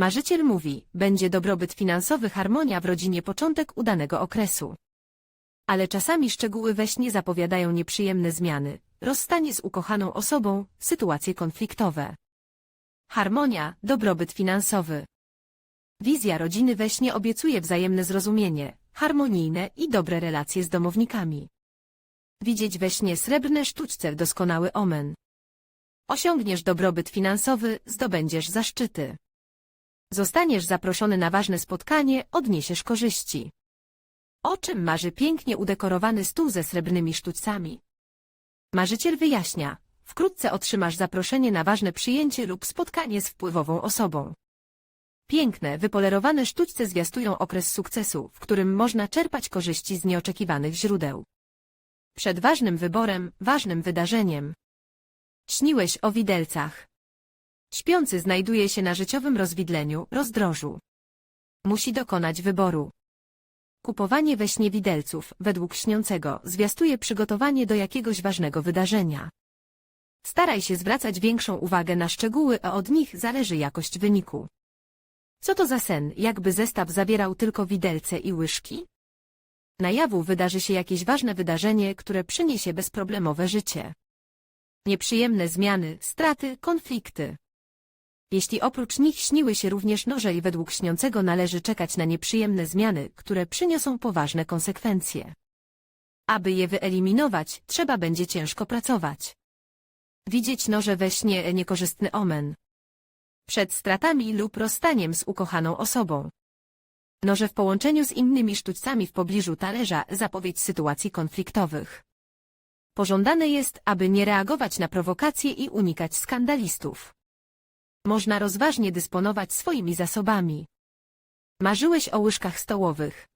Marzyciel mówi, będzie dobrobyt finansowy, harmonia w rodzinie, początek udanego okresu. Ale czasami szczegóły we śnie zapowiadają nieprzyjemne zmiany, rozstanie z ukochaną osobą, sytuacje konfliktowe. Harmonia, dobrobyt finansowy. Wizja rodziny we śnie obiecuje wzajemne zrozumienie, harmonijne i dobre relacje z domownikami. Widzieć we śnie srebrne sztućce doskonały omen. Osiągniesz dobrobyt finansowy, zdobędziesz zaszczyty. Zostaniesz zaproszony na ważne spotkanie, odniesiesz korzyści. O czym marzy pięknie udekorowany stół ze srebrnymi sztućcami? Marzyciel wyjaśnia, wkrótce otrzymasz zaproszenie na ważne przyjęcie lub spotkanie z wpływową osobą. Piękne, wypolerowane sztućce zwiastują okres sukcesu, w którym można czerpać korzyści z nieoczekiwanych źródeł. Przed ważnym wyborem, ważnym wydarzeniem. Śniłeś o widelcach. Śpiący znajduje się na życiowym rozwidleniu, rozdrożu. Musi dokonać wyboru. Kupowanie we śnie widelców, według śniącego, zwiastuje przygotowanie do jakiegoś ważnego wydarzenia. Staraj się zwracać większą uwagę na szczegóły, a od nich zależy jakość wyniku. Co to za sen, jakby zestaw zawierał tylko widelce i łyżki? Na jawu wydarzy się jakieś ważne wydarzenie, które przyniesie bezproblemowe życie. Nieprzyjemne zmiany, straty, konflikty. Jeśli oprócz nich śniły się również noże i według śniącego należy czekać na nieprzyjemne zmiany, które przyniosą poważne konsekwencje. Aby je wyeliminować, trzeba będzie ciężko pracować. Widzieć noże we śnie niekorzystny omen. Przed stratami lub rozstaniem z ukochaną osobą. Noże w połączeniu z innymi sztućcami w pobliżu talerza zapowiedź sytuacji konfliktowych. Pożądane jest, aby nie reagować na prowokacje i unikać skandalistów. Można rozważnie dysponować swoimi zasobami. Marzyłeś o łyżkach stołowych.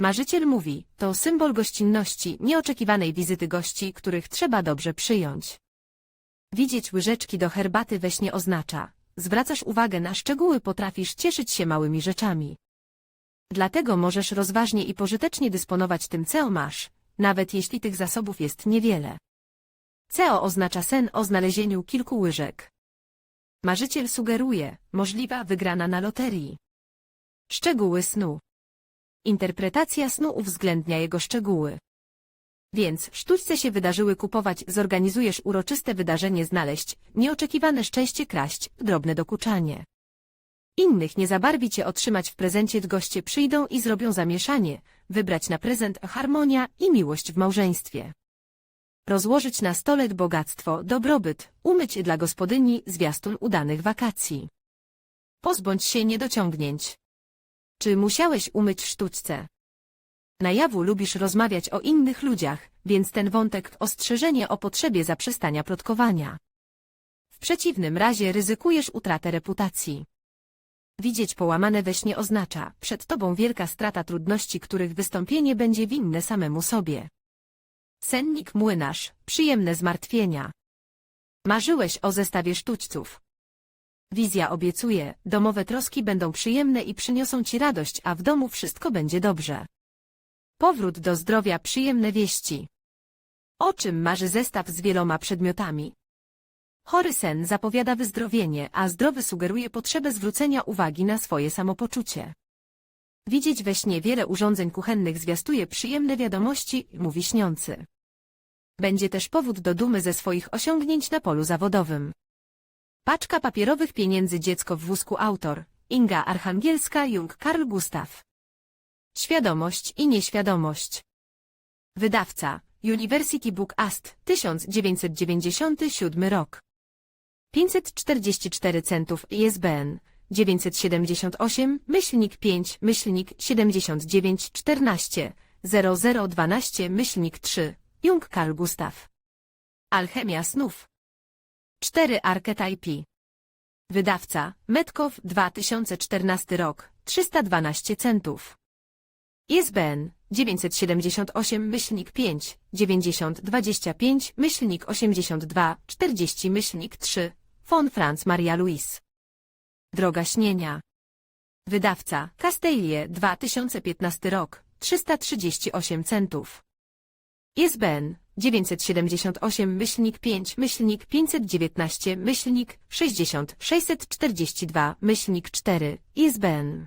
Marzyciel mówi, to symbol gościnności, nieoczekiwanej wizyty gości, których trzeba dobrze przyjąć. Widzieć łyżeczki do herbaty we śnie oznacza, zwracasz uwagę na szczegóły, potrafisz cieszyć się małymi rzeczami. Dlatego możesz rozważnie i pożytecznie dysponować tym, co masz, nawet jeśli tych zasobów jest niewiele. CEO oznacza sen o znalezieniu kilku łyżek. Marzyciel sugeruje, możliwa wygrana na loterii. Szczegóły snu. Interpretacja snu uwzględnia jego szczegóły. Więc sztućce się wydarzyły kupować, zorganizujesz uroczyste wydarzenie znaleźć, nieoczekiwane szczęście kraść, drobne dokuczanie. Innych nie zabarwi cię otrzymać w prezencie goście przyjdą i zrobią zamieszanie, wybrać na prezent harmonia i miłość w małżeństwie. Rozłożyć na stole bogactwo, dobrobyt, umyć dla gospodyni zwiastun udanych wakacji. Pozbądź się niedociągnięć. Czy musiałeś umyć sztućce? Na jawu lubisz rozmawiać o innych ludziach, więc ten wątek ostrzeżenie o potrzebie zaprzestania plotkowania. W przeciwnym razie ryzykujesz utratę reputacji. Widzieć połamane we śnie oznacza, przed tobą wielka strata trudności, których wystąpienie będzie winne samemu sobie. Sennik młynarz, przyjemne zmartwienia. Marzyłeś o zestawie sztućców. Wizja obiecuje, domowe troski będą przyjemne i przyniosą ci radość, a w domu wszystko będzie dobrze. Powrót do zdrowia przyjemne wieści. O czym marzy zestaw z wieloma przedmiotami? Chory sen zapowiada wyzdrowienie, a zdrowy sugeruje potrzebę zwrócenia uwagi na swoje samopoczucie. Widzieć we śnie wiele urządzeń kuchennych zwiastuje przyjemne wiadomości, mówi śniący. Będzie też powód do dumy ze swoich osiągnięć na polu zawodowym. Paczka papierowych pieniędzy dziecko w wózku autor, Inga Archangielska Jung Karl Gustav. Świadomość i nieświadomość. Wydawca University Book Ast 1997 rok. 544 centów ISBN 978 myślnik 5 myślnik 79 14 0012 myślnik 3 Jung Carl Gustav. Alchemia snów. 4 Archetypi. Wydawca Metcalf 2014 rok 312 centów. ISBN 978 myślnik 5 90 25 myślnik 82 40 myślnik 3 Von Franz Maria Louis. Droga śnienia. Wydawca Castellie 2015 rok 338 centów. ISBN 978 myślnik 5 myślnik 519 myślnik 60 642 myślnik 4 ISBN